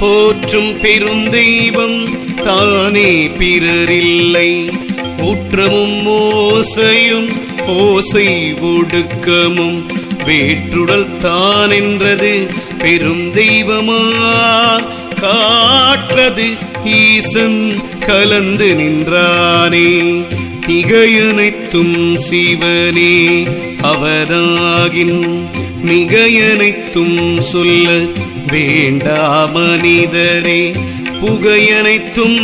போற்றும் பெருந்தெய்வம் தானே பிறரில்லை ஊற்றமும் ஓசையும் ஓசை ஒடுக்கமும் வேற்றுடல் தான் என்றது பெரும் தெய்வமா? காற்றது ஈசன் கலந்து நின்றானே திகையனைத்தும் சிவனே அவராகின் மிகையனைத்தும் சொல்ல வேண்டா மனிதரே புகையனைத்தும்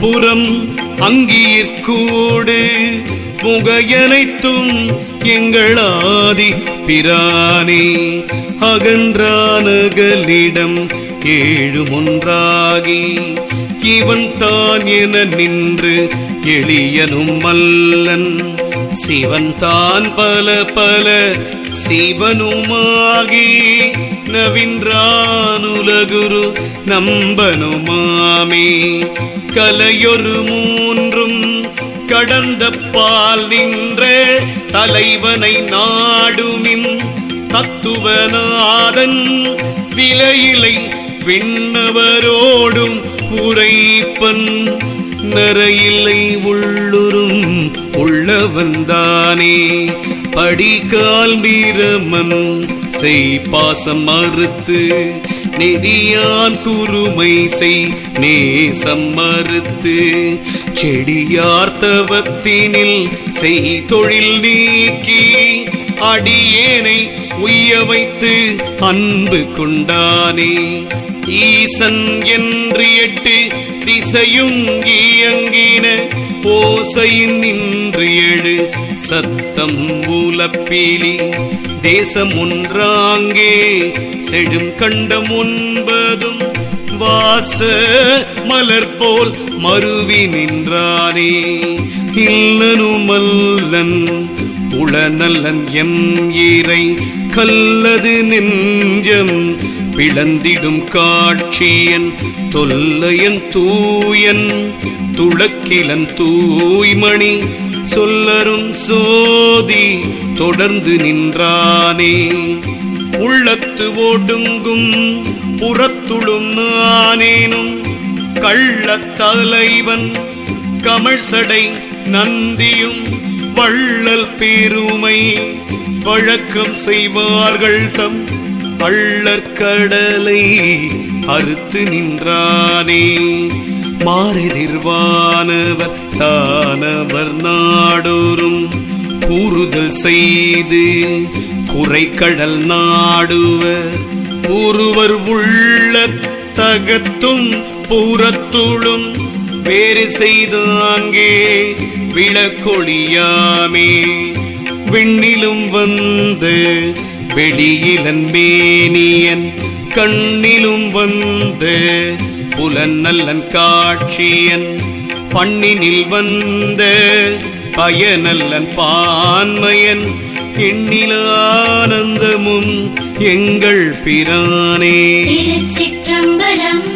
புறம் அங்கீர்கூடு புகையனைத்தும் எங்கள் ஆதி பிரானே. அகன்றானகலிடம் ஏழும் ஒன்றாகி இவன் தான் என நின்று எளியனும் மல்லன். சிவன் தான் பல பல சிவனுமாகி நவின்றானுலகுரு நம்பனுமாமே. கலையொரு மூன்றும் கடந்த பால் நின்ற தலைவனை நாடுமின் தத்துவநாதன். விலையிலை விண்ணவரோடும் உரைப்பன். நரையில்லை உள்ளுரும் உள்ளவன்தானே படிகால் வீரமன் செய் பாசம் மறுத்து. நெடியான் குருமை செய் நேசம் மறுத்து. செடியார்த்தவத்தினில் செய் தொழில் நீக்கி அடியேனை உய்ய வைத்து அன்பு கொண்டானே. ஈசன் என்று எட்டு திசையும் இயங்கின ஓசையின் நின்று எழு சத்தம் மூலப்பீலி தேசம் ஒன்றாங்கே செடும் கண்டம் ஒன்பதும் வாச மலர் போல் மருவி நின்றானே. இல்லனுமல்லன் உளநல்லன் எம் ஈரை கல்லது நெஞ்சம் பிளந்திடும் காட்சியன் தொல்லையன் தூயன் துளக்கிலன் தூய்மணி சொல்லரும் சோதி தொடர்ந்து நின்றானே. உள்ளத்து ஓடுங்கும் புறத்துளும் நானேனும் கள்ளத் தலைவன் சடை நந்தியும் வள்ளல் பெருமை வழக்கம் செய்வார்கள் தம் பள்ளற்கடலை அறுத்து நின்றானே. மாறெதிர்வானவர் தானவர் நாடோறும் கூறுதல் செய்து குறைக்கடல் நாடுவர் ஒருவர் உள்ள தகத்தும் பூரத்துளும் வேறு செய்து அங்கே விளக்கொழியாமே. விண்ணிலும் வந்து வெளியிலன் மேனியன் கண்ணிலும் வந்து புலன் நல்லன் காட்சியன். பண்ணினில் வந்த பயனல்லன் பான்மையன் எண்ணில ஆனந்தமும் எங்கள் பிரானே. திருச்சிற்றம்பலம்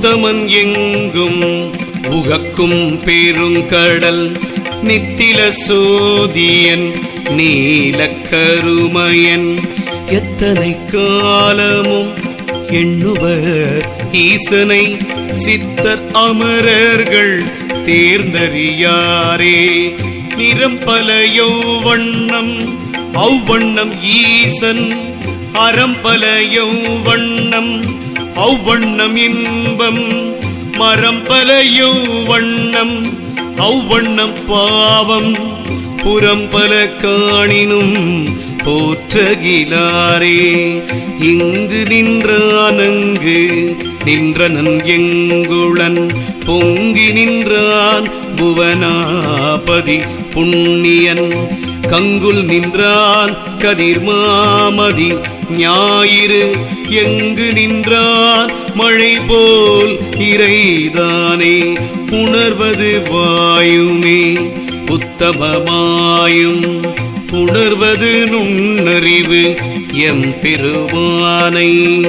உத்தமன் எங்கும் உகக்கும் பெருங்கடல் நித்தில சோதியன் நீலக்கருமையன். எத்தனை காலமும் எண்ணுவர் ஈசனை சித்தர் அமரர்கள் தேர்ந்தறியாரே. நிறம் பல யௌவண்ணம் அவ்வண்ணம் ஈசன் அறம் அறம்பல வண்ணம் அவ்வண்ணம் இன்பம் மரம் பலையோ வண்ணம் அவ்வண்ணம் பாவம் புறம் பல காணினும் போற்றகிலாரே. இங்கு நின்றானங்கு நின்றனன் எங்குளன் பொங்கி நின்றான் புவனாபதி புண்ணியன். கங்குல் நின்றான் கதிர்மாமதி ஞாயிறு எங்கு நின்றார் மழை போல் இறைதானே? உணர்வது வாயுமே உத்தமமாயும் உணர்வது நுண்ணறிவு எம் பெருமானை.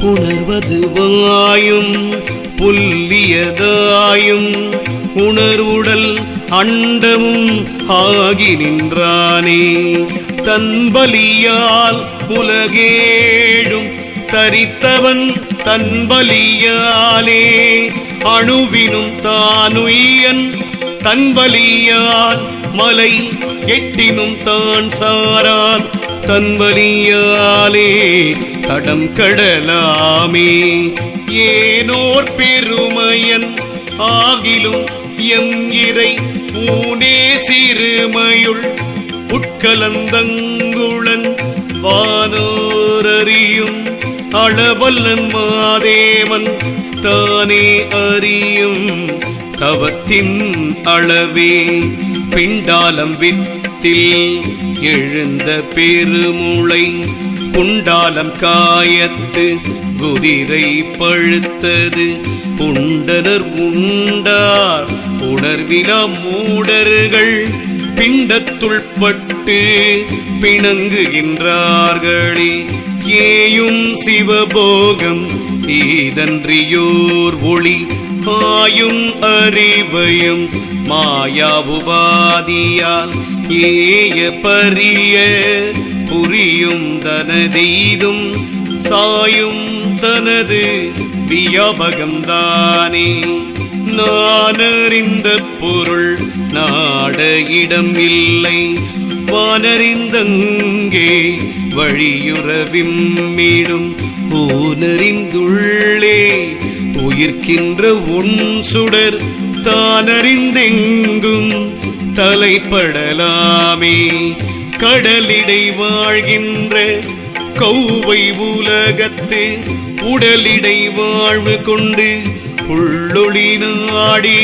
உணர்வது வாயும் புல்லியதாயும் உணர்வுடல் அண்டமும் ஆகி நின்றானே. தன் பலியால் உலகேழும் தரித்தவன் தன்பலியாலே அணுவினும் தானுயன் தன்பலியால் மலை எட்டினும் தான் சாரான் தன்வலியாலே தடம் கடலாமே. ஏனோர் பெருமையன் ஆகிலும் எம் இறை ஊனே சிறுமையுள். உட்கலந்தங்குளன் வானோரறியும் அளவல்லன் மாதேவன் தானே அறியும் தவத்தின் அளவே. பிண்டாலம் வித்தில் எழுந்த பெருமுளை குண்டாலம் காயத்து குதிரை பழுத்தது. புண்டனர் உண்டார் உணர்விலா மூடர்கள் பிண்டத்துள்பட்டு பிணங்குகின்றார்களே. ஏயும் சிவபோகம் ஈதன்றியோர் ஒளி பாயும் அறிவையும். மாயாவுபாதியால் ஏய பரிய புரியும் தனதெய்தும் சாயும் தனது வியாபகம்தானே. நான் அறிந்த பொருள் நாட இடம் இல்லை வானறிந்தங்கே வழியுறவிம் மீடும் ஊனறிந்துள்ளே உயிர்க்கின்ற உன் சுடர் தானறிந்தெங்கும் தலைப்படலாமே. கடலிடை வாழ்கின்ற கௌவை உலகத்து உடலிடை வாழ்வு கொண்டு உள்ளொளி நாடி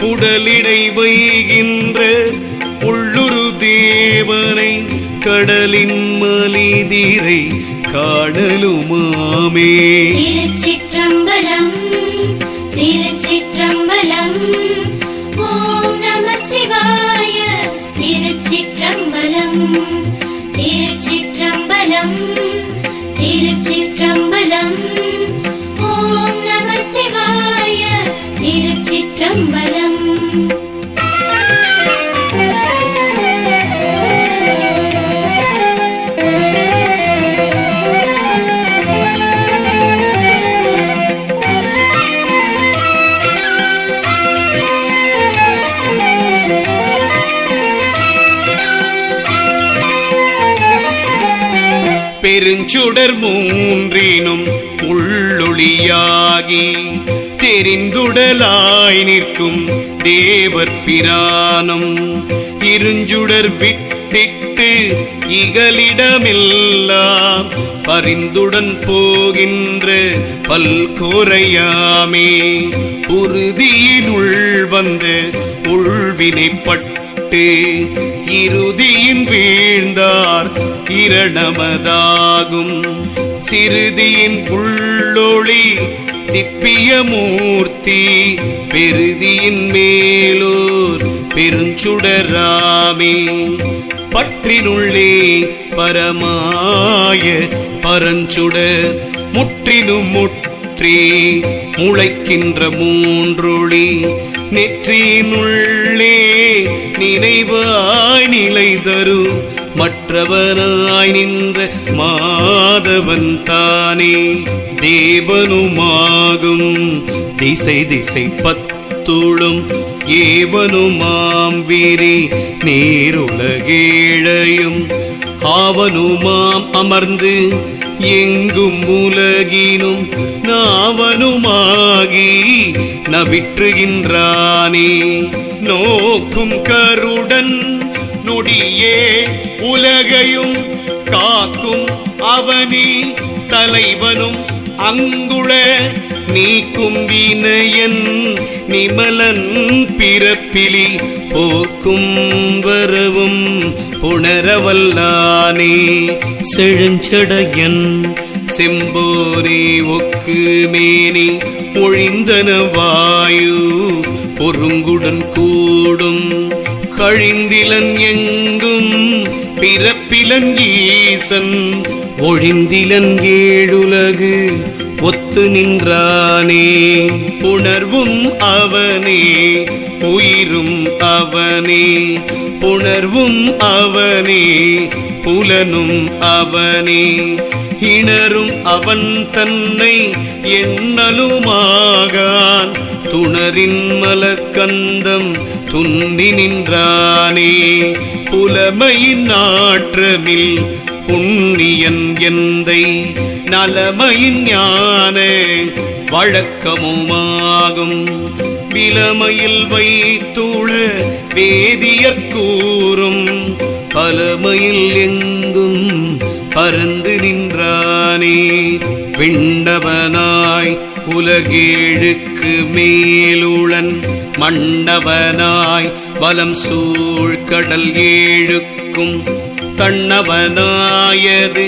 உடலிடை வைகின்ற உள்ளுரு தேவனை கடலின் மலிதிரை காணலுமாமே. திருச்சிற்றம்பலம் பெருஞ்சுடர் மூன்றினும் உள்ளொளியாகி தெரிந்துடலாய் நிற்கும் தேவர் பிரானும் இருஞ்சுடர் விட்டிட்டு இகலிடமெல்லாம் பரிந்துடன் போகின்ற பல்கோரையாமே உறுதியினுள் வந்த உள்வினைப்பட்டு விட்டு இறுதியின் வீழ்ந்தார் இரணமதாகும். சிறுதியின் உள்ளொளி திப்பிய மூர்த்தி பெருதியின் மேலூர் பெருஞ்சுடராமே. பற்றினுள்ளே பரமாய பரஞ்சுடர் முற்றினும் முற்றி முளைக்கின்ற மூன்றொளி நெற்றியினுள்ளே நினைவாய் நிலை தரும் மற்றவனாய் நின்ற மாதவன் தானே. தேவனுமாகும். திசை திசை பத்துளும் ஏவனுமாம் வீரி. நேருலகேழையும் ஆவனுமாம் அமர்ந்து எங்கும் உலகினும் நாவனுமாகி நவிற்றுகின்றானே. நோக்கும் கருடன் நொடியே உலகையும் காக்கும் அவனி. தலைவனும் அங்குள நீக்கும் வினயன் நிமலன் பிறப்பிலி போக்கும் வரவும் புணரவல்லானே செழுஞ்சடையன் செம்போரே ஒக்கு மேனி ஒழிந்தன வாயு பொருங்குடன் கூடும் கழிந்திலன் எங்கும் பிறப்பிலன் ஈசன் ஒழிந்திலன் ஏழுலகு ஒத்து நின்றானே புணர்வும் அவனே உயிரும் அவனே புணர்வும் அவனே புலனும் அவனே. இணரும் அவன் தன்னை எண்ணலுமாகான் துணரின் மலர்க்கந்தம் துந்தி நின்றானே. புலமையின் ஆற்றமில் புண்ணியன் எந்தை நலமையின் ஞான வழக்கமுமாகும். விலமையில் வைத்துள வேதியற் கூறும். பலமையில் எங்கும் பறந்து நின்றானே. பிண்டவனாய் உலகேழுக்கு மேலுளன். மண்டவனாய் பலம் சூழ்கடல் ஏழுக்கும் தன்னவனாயது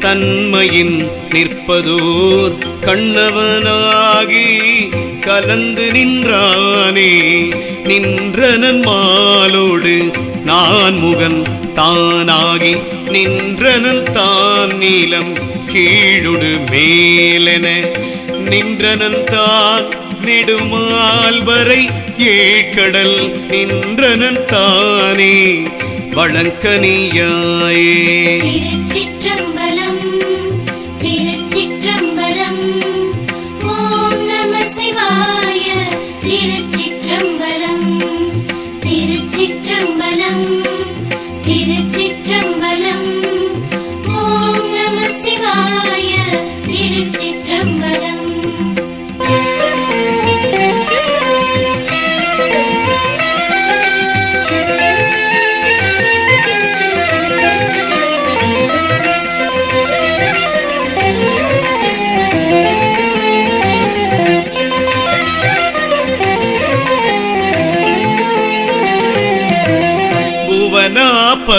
தன்மையின் நிற்பதோர் கண்ணவனாகி கலந்து நின்றானே நின்றனன் மாலோடு நான் முகன் தானாகி நின்றனன் தான் நீளம் கீழுடு மேலென நின்றனன் தான் நெடுமால் வரை ஏழ்கடல் நின்றனன் தானே. வழங்கனியாயே. திருச்சிற்றம்பலம் திருச்சிற்றம்பலம். ஓம் நம சிவாய திருச்சி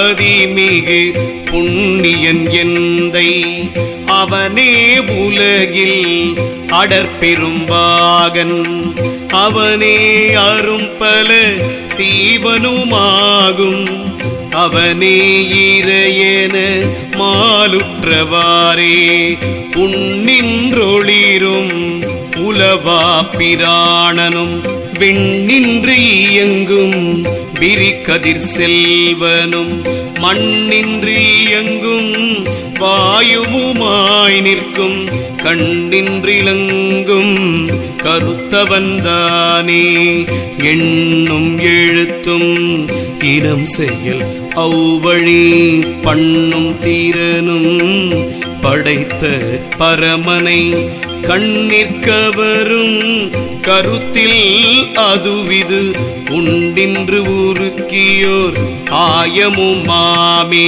புவனாபதி மிகு புண்ணியன் எந்தை. அவனே உலகில் அடற்பெரும்பாகன் அவனே அரும்பல சீவனுமாகும். அவனே இறையென மாலுற்றவாரே உன்னின்றொளிரும் உலவா பிராணனும். விண்ணின்று இயங்கும் விரிகதிர் செல்வனும் மண்ணின்றி இயங்கும் வாயுவுமாய் நிற்கும் கண்ணின்றிலங்கும் கருத்தவன்தானே எண்ணும் எழுத்தும் இனம் செயல் அவ்வழி பண்ணும் தீரனும் படைத்த பரமனை கண்ணிற்கவரும் கருத்தில் அதுவிது உண்டின்று உருக்கியோர் ஆயமுமாமே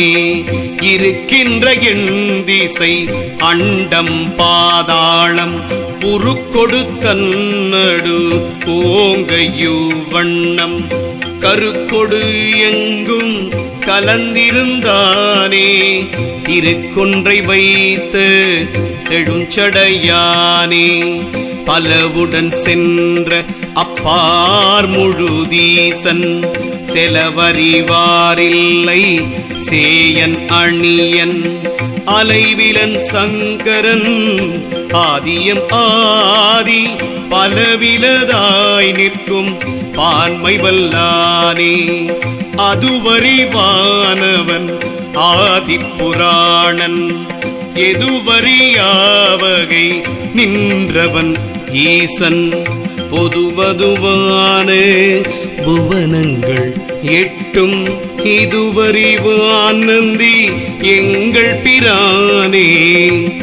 இருக்கின்ற எண் திசை அண்டம் பாதாளம் உருக்கொடு ஓங்கையு வண்ணம். கருக்கொடு எங்கும் கலந்திருந்தானே. திருக்கொன்றை வைத்து செழுஞ்சடையானே. பலவுடன் சென்ற அப்பார் முழுதீசன் செலவறிவாரில்லை சேயன் அணியன். அலைவிலன் சங்கரன் ஆதியம் ஆதி பலவிலதாய் நிற்கும் பான்மை வல்லானே அதுவறிவானவன் ஆதிப்புராணன். எதுவறியாவகை நின்றவன் ஈசன். பொதுவதுவான புவனங்கள் எட்டும். இதுவறிவானந்தி எங்கள் பிரானே.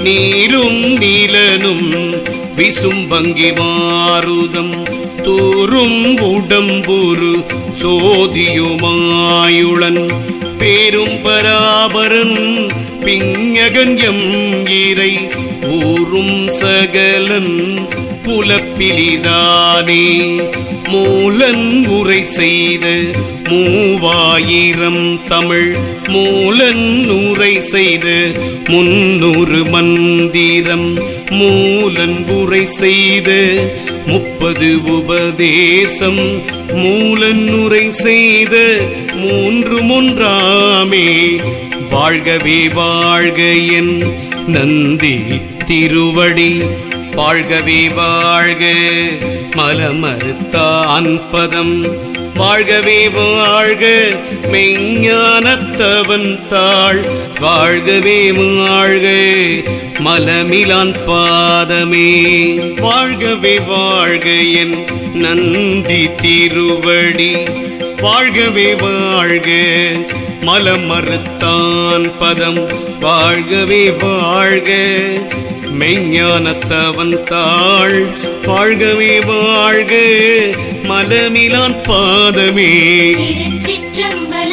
நீரும் நீலனும் விசும்பங்கி மாருதம் தூரும் உடம்புரு சோதியுமாயுளன் பேரும் பராபரன் பிஞகன் எம் இறை ஊரும் சகலன் புலப்பிலிதானே. மூலன் உரை செய்த மூவாயிரம் தமிழ் மூலன் உரை செய்த முன்னூறு மந்திரம் மூலன் உரை செய்த முப்பது உபதேசம் மூலன் செய்த மூன்று முன்றாமே. வாழ்கவே வாழ்க என் நந்தி திருவடி. வாழ்கவே வாழ்க மலமறுத்தான் பதம் வாழ்கவே வாழ்க மெஞ்ஞானத்தவன் தாள் வாழ்கவே வாழ்க மலமிலான் பாதமே. வாழ்கவே வாழ்க என் நந்தி திருவடி. வாழ்கவே வாழ்க மலமறுத்தான் பதம். வாழ்கவே வாழ்க மெய்ஞானத்தவன் தாள். வாழ்கவே வாழ்க மலமிலான் பாதமே. திருச்சிற்றம்பலம்